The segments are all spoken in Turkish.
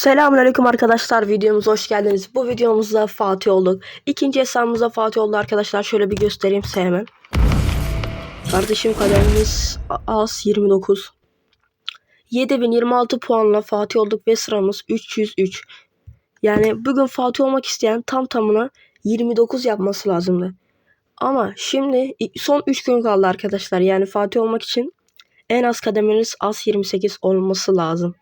Selamünaleyküm arkadaşlar videomuza hoş geldiniz. Bu videomuzda Fatih olduk. İkinci hesabımızda Fatih oldu arkadaşlar. Şöyle bir göstereyim size hemen. Kardeşim kalemimiz az 29. 7026 puanla Fatih olduk ve sıramız 303. Yani bugün Fatih olmak isteyen tam tamına 29 yapması lazımdı. Ama şimdi son 3 gün kaldı arkadaşlar. Yani Fatih olmak için en az kademeniz az 28 olması lazım.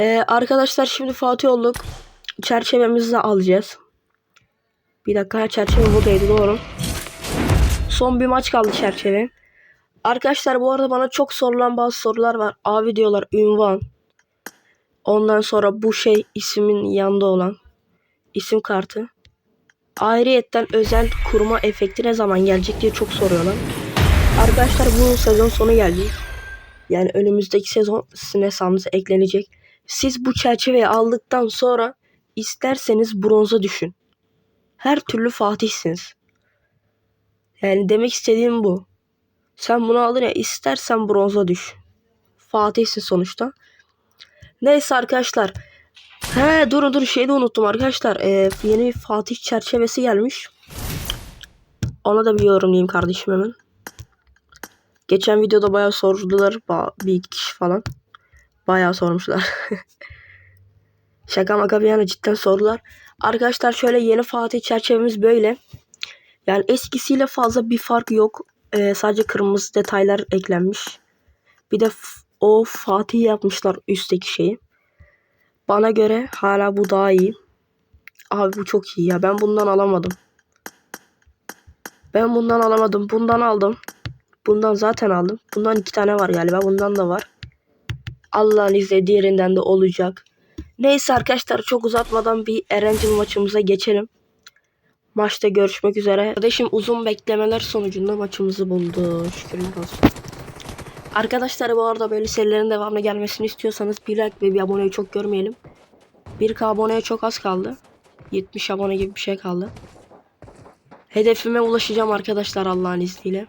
Ee, arkadaşlar şimdi Fatih olduk. Çerçevemizi de alacağız. Bir dakika çerçeve buradaydı doğru. Son bir maç kaldı çerçeve. Arkadaşlar bu arada bana çok sorulan bazı sorular var. Abi diyorlar ünvan. Ondan sonra bu şey ismin yanında olan isim kartı. Ayrıyetten özel kurma efekti ne zaman gelecek diye çok soruyorlar. Arkadaşlar bu sezon sonu geldi. Yani önümüzdeki sezon hesabınıza eklenecek. Siz bu çerçeveyi aldıktan sonra isterseniz bronza düşün. Her türlü Fatih'siniz. Yani demek istediğim bu. Sen bunu aldın ya istersen bronza düş. Fatih'sin sonuçta. Neyse arkadaşlar. He durun dur şeyi de unuttum arkadaşlar. Ee, yeni bir Fatih çerçevesi gelmiş. Ona da bir yorumlayayım kardeşim hemen. Geçen videoda bayağı sordular. Bir kişi falan. Bayağı sormuşlar. Şaka maka bir yana cidden sordular. Arkadaşlar şöyle yeni Fatih çerçevemiz böyle. Yani eskisiyle fazla bir fark yok. Ee, sadece kırmızı detaylar eklenmiş. Bir de o Fatih yapmışlar üstteki şeyi. Bana göre hala bu daha iyi. Abi bu çok iyi ya. Ben bundan alamadım. Ben bundan alamadım. Bundan aldım. Bundan zaten aldım. Bundan iki tane var galiba. Bundan da var. Allah'ın izniyle diğerinden de olacak. Neyse arkadaşlar çok uzatmadan bir Erencil maçımıza geçelim. Maçta görüşmek üzere. Kardeşim uzun beklemeler sonucunda maçımızı buldu. Şükürler olsun. Arkadaşlar bu arada böyle serilerin devamlı gelmesini istiyorsanız bir like ve bir aboneyi çok görmeyelim. 1k aboneye çok az kaldı. 70 abone gibi bir şey kaldı. Hedefime ulaşacağım arkadaşlar Allah'ın izniyle.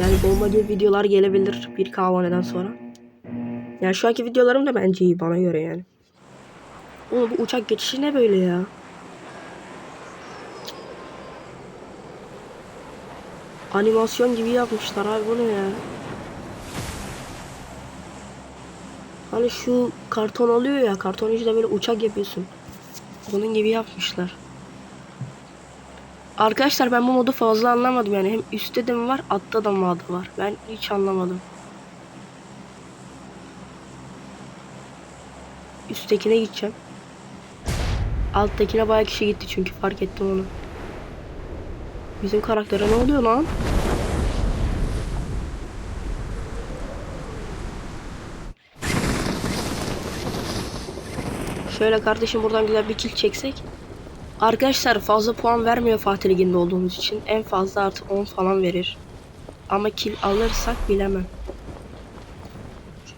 Yani bomba gibi videolar gelebilir 1k aboneden sonra. Yani şu anki videolarım da bence iyi bana göre yani. Oğlum bu uçak geçişi ne böyle ya? Animasyon gibi yapmışlar abi bu ne ya? Hani şu karton alıyor ya karton içinde böyle uçak yapıyorsun. Onun gibi yapmışlar. Arkadaşlar ben bu modu fazla anlamadım yani hem üstte de mi var altta da mı adı var ben hiç anlamadım. Üsttekine gideceğim. Alttakine bayağı kişi gitti çünkü fark ettim onu. Bizim karaktere ne oluyor lan? Şöyle kardeşim buradan güzel bir kill çeksek. Arkadaşlar fazla puan vermiyor Fatih Ligi'nde olduğumuz için. En fazla artı 10 falan verir. Ama kill alırsak bilemem.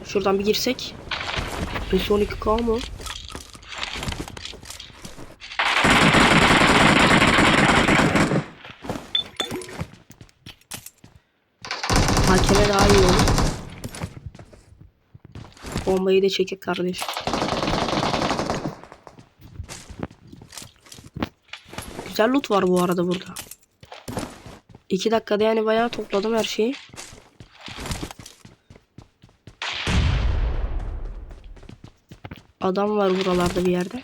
Şuradan bir girsek. Son 2K mı? Hakeme daha iyi olur. Bombayı da çekek kardeş. Güzel loot var bu arada burada. 2 dakikada yani bayağı topladım her şeyi. Adam var buralarda bir yerde.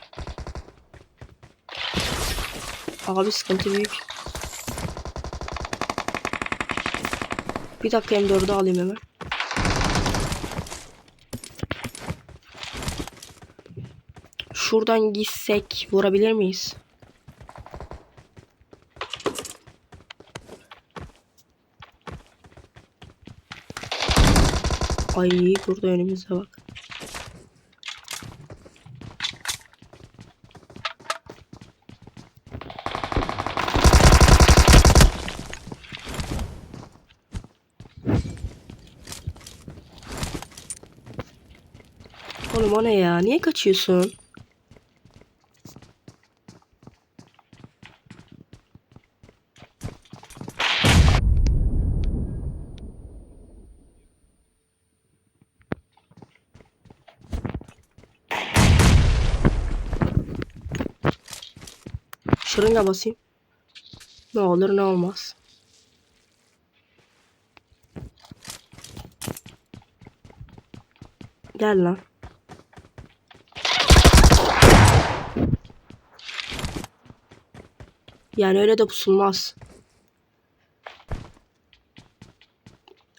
Abi sıkıntı büyük. Bir dakika M4'ü alayım hemen. Şuradan gitsek vurabilir miyiz? Ay burada önümüzde bak. Oğlum o ne ya? Niye kaçıyorsun? Şırınga basayım. Ne olur ne olmaz. Gel lan. Yani öyle de pusulmaz.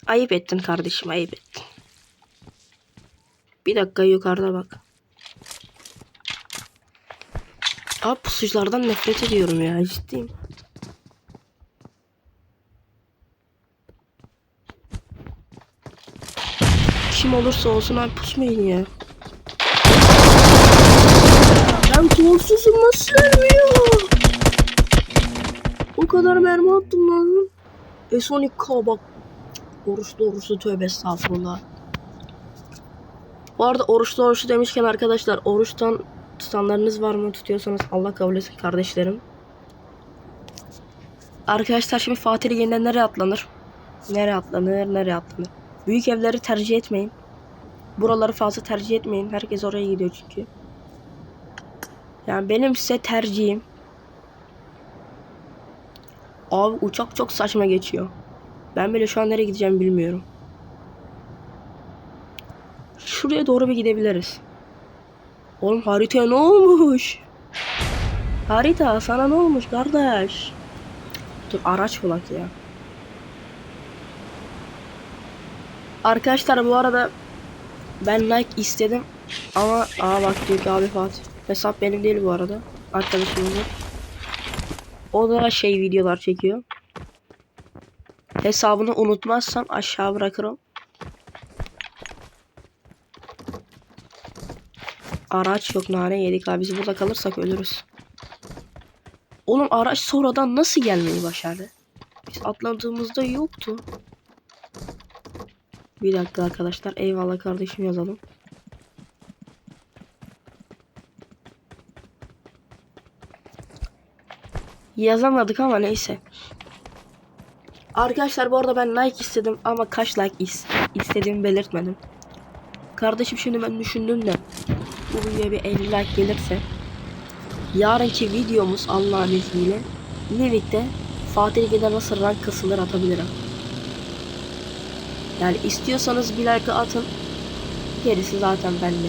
Ayıp ettin kardeşim ayıp ettin. Bir dakika yukarıda bak. Abi pusuculardan nefret ediyorum ya ciddiyim. Kim olursa olsun abi pusmayın ya. Ben kolsuzum nasıl ölmüyor? O kadar mermi attım lan. S12K bak. Oruçlu oruçlu tövbe estağfurullah. Bu arada oruçlu oruçlu demişken arkadaşlar oruçtan tutanlarınız var mı? Tutuyorsanız Allah kabul etsin kardeşlerim. Arkadaşlar şimdi Fatih Ligi'nden nereye atlanır? Nereye atlanır? Nereye atlanır? Büyük evleri tercih etmeyin. Buraları fazla tercih etmeyin. Herkes oraya gidiyor çünkü. Yani benim size tercihim. Abi uçak çok saçma geçiyor. Ben bile şu an nereye gideceğimi bilmiyorum. Şuraya doğru bir gidebiliriz. Oğlum haritaya ne olmuş? Harita sana ne olmuş kardeş? Dur araç bulak ya. Arkadaşlar bu arada ben like istedim ama aa bak diyor ki abi Fatih. Hesap benim değil bu arada. Arkadaşımın. O da şey videolar çekiyor. Hesabını unutmazsam aşağı bırakırım. Araç yok nane yedik abi biz burada kalırsak ölürüz. Oğlum araç sonradan nasıl gelmeyi başardı? Biz atladığımızda yoktu. Bir dakika arkadaşlar eyvallah kardeşim yazalım. Yazamadık ama neyse. Arkadaşlar bu arada ben like istedim ama kaç like is istediğimi belirtmedim. Kardeşim şimdi ben düşündüm de bu videoya bir 50 like gelirse yarınki videomuz Allah'ın izniyle Livik'te Fatih Ligi'de nasıl rank kasılır atabilirim. Yani istiyorsanız bir like atın. Gerisi zaten bende.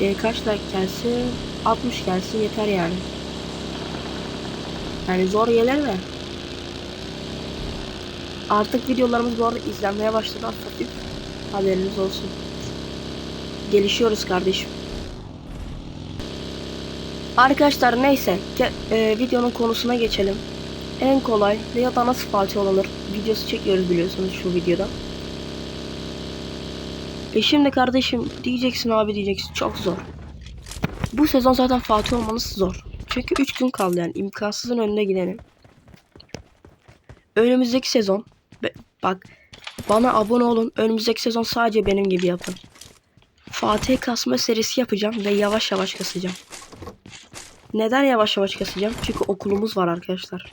E, kaç like gelsin? 60 gelsin yeter yani. Yani zor gelir mi? Artık videolarımız bu arada izlenmeye başladı hafif. Haberiniz olsun. Gelişiyoruz kardeşim. Arkadaşlar neyse ge- e, videonun konusuna geçelim. En kolay ya da nasıl olunur videosu çekiyoruz biliyorsunuz şu videoda. E şimdi kardeşim diyeceksin abi diyeceksin çok zor. Bu sezon zaten Fatih olmanız zor. Çünkü 3 gün kaldı yani imkansızın önüne gideni. Önümüzdeki sezon bak bana abone olun. Önümüzdeki sezon sadece benim gibi yapın. Fatih kasma serisi yapacağım ve yavaş yavaş kasacağım. Neden yavaş yavaş kasacağım? Çünkü okulumuz var arkadaşlar.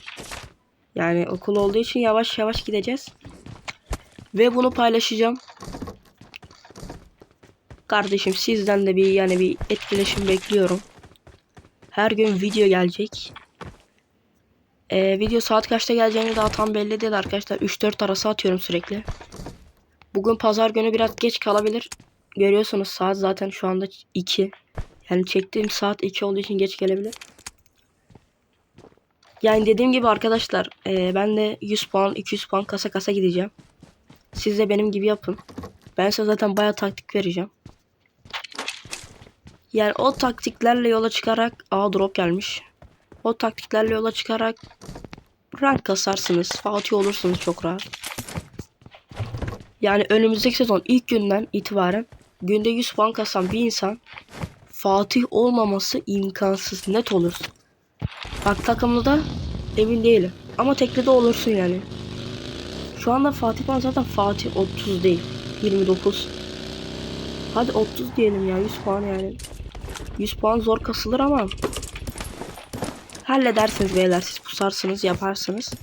Yani okul olduğu için yavaş yavaş gideceğiz. Ve bunu paylaşacağım. Kardeşim sizden de bir yani bir etkileşim bekliyorum. Her gün video gelecek. Ee, video saat kaçta geleceğini daha tam belli değil arkadaşlar. 3-4 arası atıyorum sürekli. Bugün pazar günü biraz geç kalabilir. Görüyorsunuz saat zaten şu anda 2. Yani çektiğim saat 2 olduğu için geç gelebilir. Yani dediğim gibi arkadaşlar e, ben de 100 puan 200 puan kasa kasa gideceğim. Siz de benim gibi yapın. Ben size zaten bayağı taktik vereceğim. Yani o taktiklerle yola çıkarak Aa drop gelmiş. O taktiklerle yola çıkarak rank kasarsınız. Fatih olursunuz çok rahat. Yani önümüzdeki sezon ilk günden itibaren günde 100 puan kasan bir insan Fatih olmaması imkansız net olursun. Bak takımda emin değilim. Ama tekli de olursun yani. Şu anda Fatih puan zaten Fatih 30 değil. 29. Hadi 30 diyelim ya 100 puan yani. 100 puan zor kasılır ama halledersiniz beyler siz pusarsınız yaparsınız.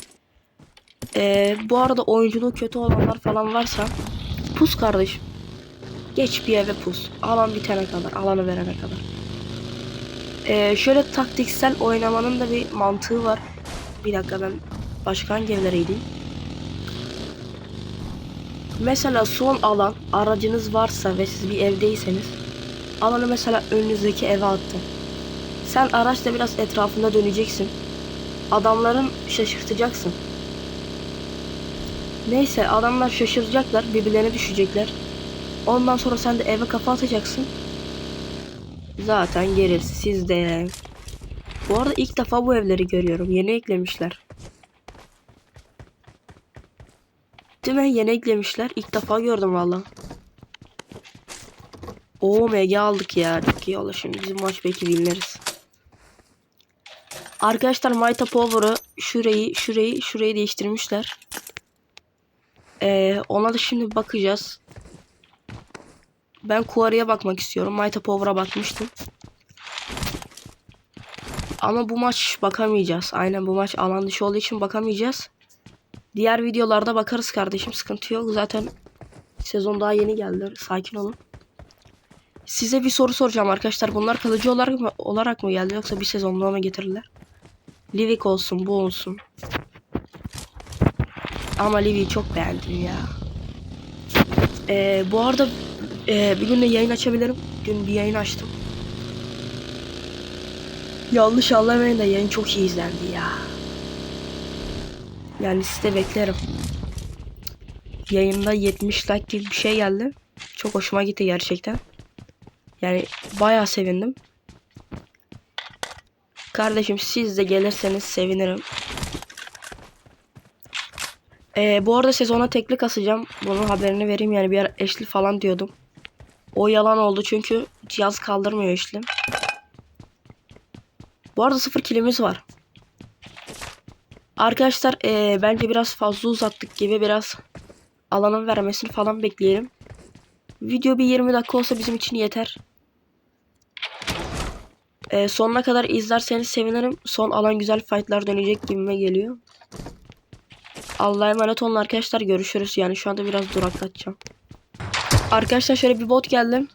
Ee, bu arada oyunculuğu kötü olanlar falan varsa pus kardeşim. Geç bir eve pus. Alan bitene kadar, alanı verene kadar. Ee, şöyle taktiksel oynamanın da bir mantığı var. Bir dakika ben başka hangi evlere? Mesela son alan aracınız varsa ve siz bir evdeyseniz alanı mesela önünüzdeki eve attım. Sen araçla biraz etrafında döneceksin. Adamların şaşırtacaksın. Neyse adamlar şaşıracaklar, birbirlerine düşecekler. Ondan sonra sen de eve kafa atacaksın. Zaten gerisi sizde. Bu arada ilk defa bu evleri görüyorum. Yeni eklemişler. Değil mi? Yeni eklemişler. İlk defa gördüm valla. Oo MG aldık ya. Çok iyi olur şimdi. Bizim maç belki binleriz. Arkadaşlar Mayta Power'ı şurayı, şurayı, şurayı değiştirmişler. Ee, ona da şimdi bakacağız. Ben Quarry'e bakmak istiyorum. Mayta Power'a bakmıştım. Ama bu maç bakamayacağız. Aynen bu maç alan dışı olduğu için bakamayacağız. Diğer videolarda bakarız kardeşim. Sıkıntı yok. Zaten sezon daha yeni geldi. Sakin olun. Size bir soru soracağım arkadaşlar. Bunlar kalıcı olarak mı, olarak mı geldi yoksa bir sezonluğa mı getirirler? Livik olsun, bu olsun. Ama Livik'i çok beğendim ya. Ee, bu arada e, bir gün de yayın açabilirim. Dün bir yayın açtım. Yanlış anlamayın da yayın çok iyi izlendi ya. Yani size beklerim. Yayında 70 like gibi bir şey geldi. Çok hoşuma gitti gerçekten. Yani bayağı sevindim. Kardeşim siz de gelirseniz sevinirim. Ee, bu arada sezona tekli kasacağım. Bunun haberini vereyim yani bir ara eşli falan diyordum. O yalan oldu çünkü cihaz kaldırmıyor eşli. Bu arada sıfır kilimiz var. Arkadaşlar ee, bence biraz fazla uzattık gibi biraz alanın vermesini falan bekleyelim. Video bir 20 dakika olsa bizim için yeter. Ee, sonuna kadar izlerseniz sevinirim. Son alan güzel fightlar dönecek gibime geliyor. Allah'a emanet olun arkadaşlar. Görüşürüz. Yani şu anda biraz duraklatacağım. Arkadaşlar şöyle bir bot geldim.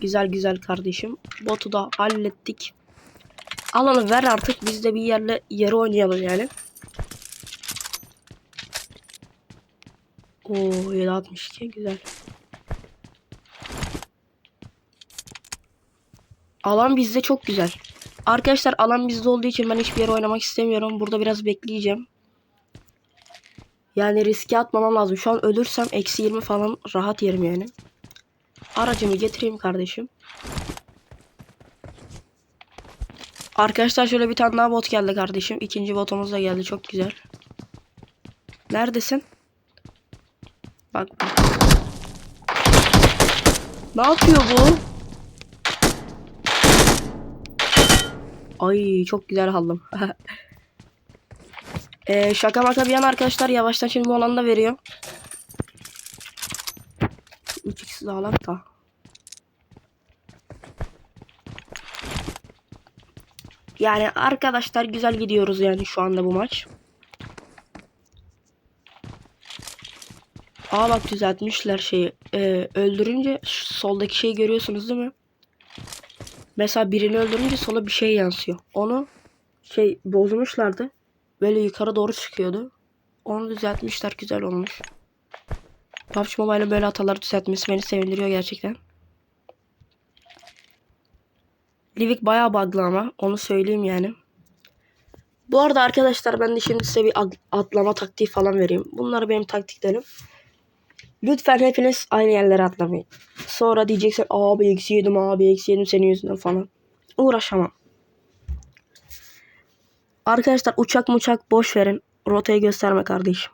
Güzel güzel kardeşim. Botu da hallettik. Alanı ver artık. Biz de bir yerle yere oynayalım yani. Oo 762 güzel. Alan bizde çok güzel. Arkadaşlar alan bizde olduğu için ben hiçbir yere oynamak istemiyorum. Burada biraz bekleyeceğim. Yani riske atmamam lazım. Şu an ölürsem eksi 20 falan rahat yerim yani. Aracımı getireyim kardeşim. Arkadaşlar şöyle bir tane daha bot geldi kardeşim. İkinci botumuz da geldi. Çok güzel. Neredesin? Bak. Ne yapıyor bu? Ay çok güzel aldım. ee, şaka maka bir yana arkadaşlar yavaştan şimdi olan da veriyor. 3x daha lan da. Yani arkadaşlar güzel gidiyoruz yani şu anda bu maç. Aa bak düzeltmişler şeyi. Ee, öldürünce soldaki şeyi görüyorsunuz değil mi? Mesela birini öldürünce sola bir şey yansıyor. Onu şey bozmuşlardı. Böyle yukarı doğru çıkıyordu. Onu düzeltmişler güzel olmuş. PUBG Mobile'ın böyle hataları düzeltmesi beni sevindiriyor gerçekten. Livik bayağı bug'lı ama onu söyleyeyim yani. Bu arada arkadaşlar ben de şimdi size bir atlama taktiği falan vereyim. Bunlar benim taktiklerim. Lütfen hepiniz aynı yerlere atlamayın. Sonra diyeceksin abi eksi yedim abi eksi yedim senin yüzünden falan. Uğraşamam. Arkadaşlar uçak muçak boş verin. Rotayı gösterme kardeşim.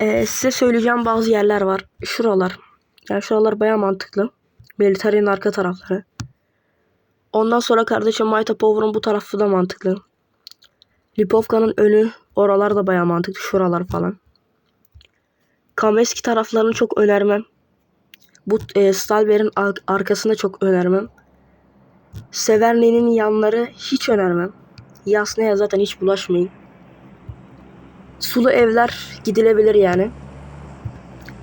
Ee, size söyleyeceğim bazı yerler var. Şuralar. Yani şuralar baya mantıklı. Military'nin arka tarafları. Ondan sonra kardeşim Mayta Power'ın bu tarafı da mantıklı. Lipovka'nın önü. Oralar da baya mantıklı. Şuralar falan. Kameski taraflarını çok önermem. Bu e, Stalberg'in ar arkasını çok önermem. Severne'nin yanları hiç önermem. Yasnaya zaten hiç bulaşmayın. Sulu evler gidilebilir yani.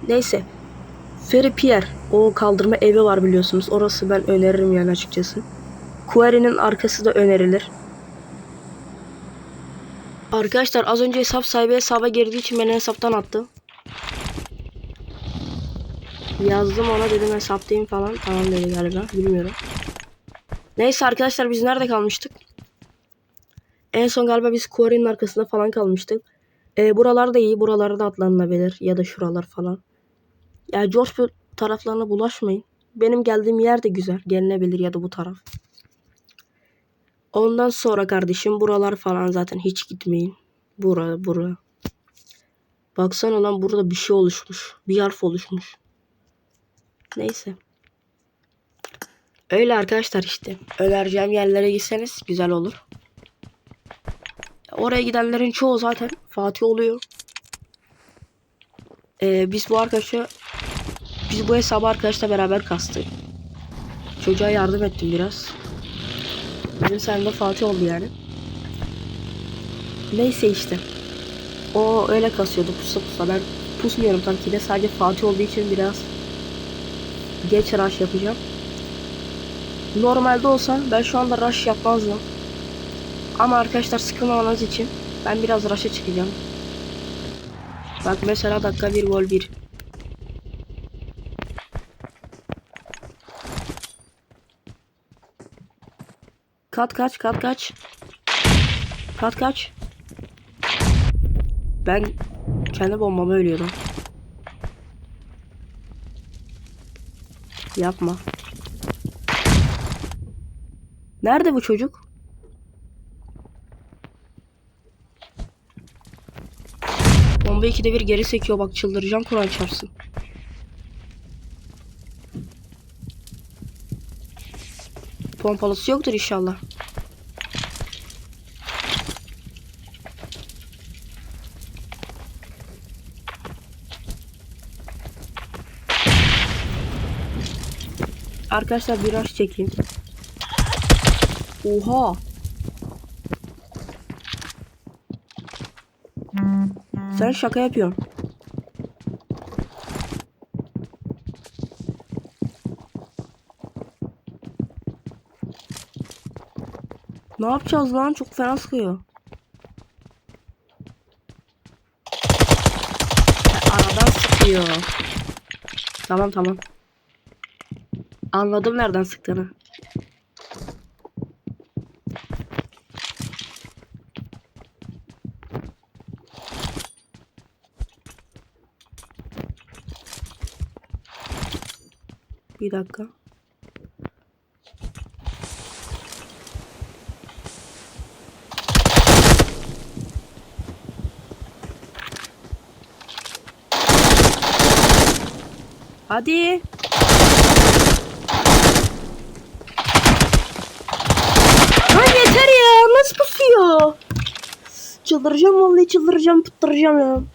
Neyse. Ferry Pier. O kaldırma evi var biliyorsunuz. Orası ben öneririm yani açıkçası. Quarry'nin arkası da önerilir. Arkadaşlar az önce hesap sahibi hesaba girdiği için beni hesaptan attı. Yazdım ona dedim hesaptayım falan. Tamam dedi galiba. Bilmiyorum. Neyse arkadaşlar biz nerede kalmıştık? En son galiba biz Quarry'nin arkasında falan kalmıştık. E, buralar da iyi. Buralara da atlanılabilir. Ya da şuralar falan. Ya George taraflarına bulaşmayın. Benim geldiğim yer de güzel. Gelinebilir ya da bu taraf. Ondan sonra kardeşim buralar falan zaten hiç gitmeyin. Bura, bura. Baksana lan burada bir şey oluşmuş. Bir harf oluşmuş. Neyse. Öyle arkadaşlar işte. Önereceğim yerlere gitseniz güzel olur. Oraya gidenlerin çoğu zaten Fatih oluyor. Ee, biz bu arkadaşı biz bu hesabı arkadaşla beraber kastık. Çocuğa yardım ettim biraz. Benim sayemde Fatih oldu yani. Neyse işte. O öyle kasıyordu pusa pusa. Ben pusmuyorum tabii ki de sadece Fatih olduğu için biraz geç rush yapacağım. Normalde olsa ben şu anda rush yapmazdım. Ama arkadaşlar sıkılmamanız için ben biraz rush'a çıkacağım. Bak mesela dakika bir gol bir. Kat kaç kat kaç. Kat kaç. Ben kendi bombama ölüyordum. Yapma. Nerede bu çocuk? Bomba ikide bir geri sekiyor bak çıldıracağım Kur'an çarpsın. Pompalısı yoktur inşallah. Arkadaşlar biraz çekeyim. Oha. Sen şaka yapıyorsun. Ne yapacağız lan? Çok fena sıkıyor. Aradan sıkıyor. Tamam tamam. Anladım nereden sıktığını. Bir dakika. Hadi. Lan yeter ya. Nasıl pusuyor? Çıldıracağım vallahi çıldıracağım pıttıracağım ya.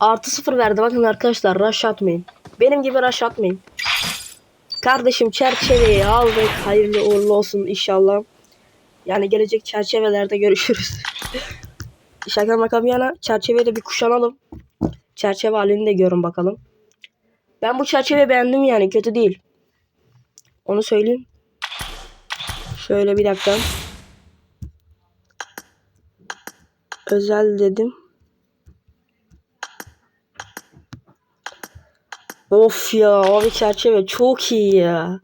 Artı sıfır verdi bakın arkadaşlar rush atmayın. Benim gibi rush atmayın. Kardeşim çerçeveyi aldık. Hayırlı uğurlu olsun inşallah. Yani gelecek çerçevelerde görüşürüz. Şaka maka bir yana çerçeveyi de bir kuşanalım. Çerçeve halini de görün bakalım. Ben bu çerçeveyi beğendim yani kötü değil. Onu söyleyeyim. Şöyle bir dakika. Özel dedim. Of ya abi çerçeve çok iyi ya.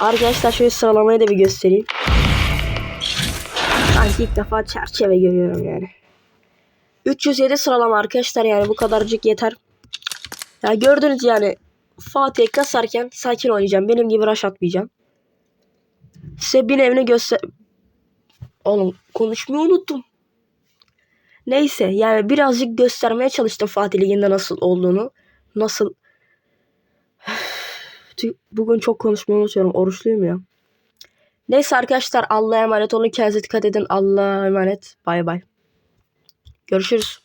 Arkadaşlar şöyle sıralamayı da bir göstereyim. Sanki ilk defa çerçeve görüyorum yani. 307 sıralama arkadaşlar yani bu kadarcık yeter. Ya gördünüz yani Fatih kasarken sakin oynayacağım. Benim gibi rush atmayacağım. Size bir evini göster... Oğlum konuşmayı unuttum. Neyse yani birazcık göstermeye çalıştım Fatih Ligi'nde nasıl olduğunu. Nasıl... Bugün çok konuşmayı unutuyorum. Oruçluyum ya. Neyse arkadaşlar Allah'a emanet olun. Kendinize dikkat edin. Allah'a emanet. Bay bay. Görüşürüz.